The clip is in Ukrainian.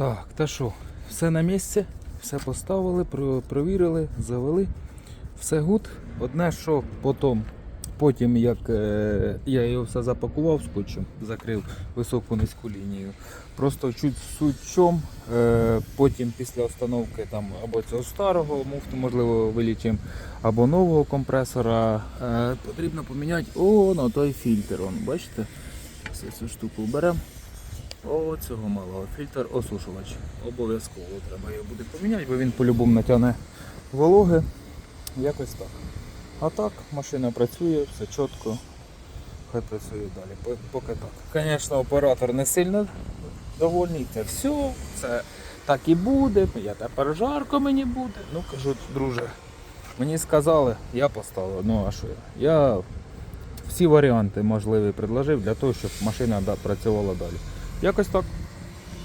Так, та що, все на місці, все поставили, провірили, завели. Все гуд. Одне, що потім, потім як е, я його все запакував скотчем, закрив високу низьку лінію. Просто чуть чому, е, потім після установки там, або цього старого муфту, можливо, вилічимо, або нового компресора, е, потрібно поміняти о, на той фільтр. Он, бачите? Все цю штуку беремо. О, цього малого. Фільтр осушувач. Обов'язково треба його буде поміняти, бо він по-любому натягне вологи. Якось так. А так, машина працює, все чітко. Хай працює далі. Поки так. Звісно, оператор не сильно довольний. Це все, це так і буде. Я тепер жарко мені буде. Ну кажу, друже, мені сказали, я поставив. Ну а що я? Я всі варіанти можливі предложив для того, щоб машина працювала далі. Якось так.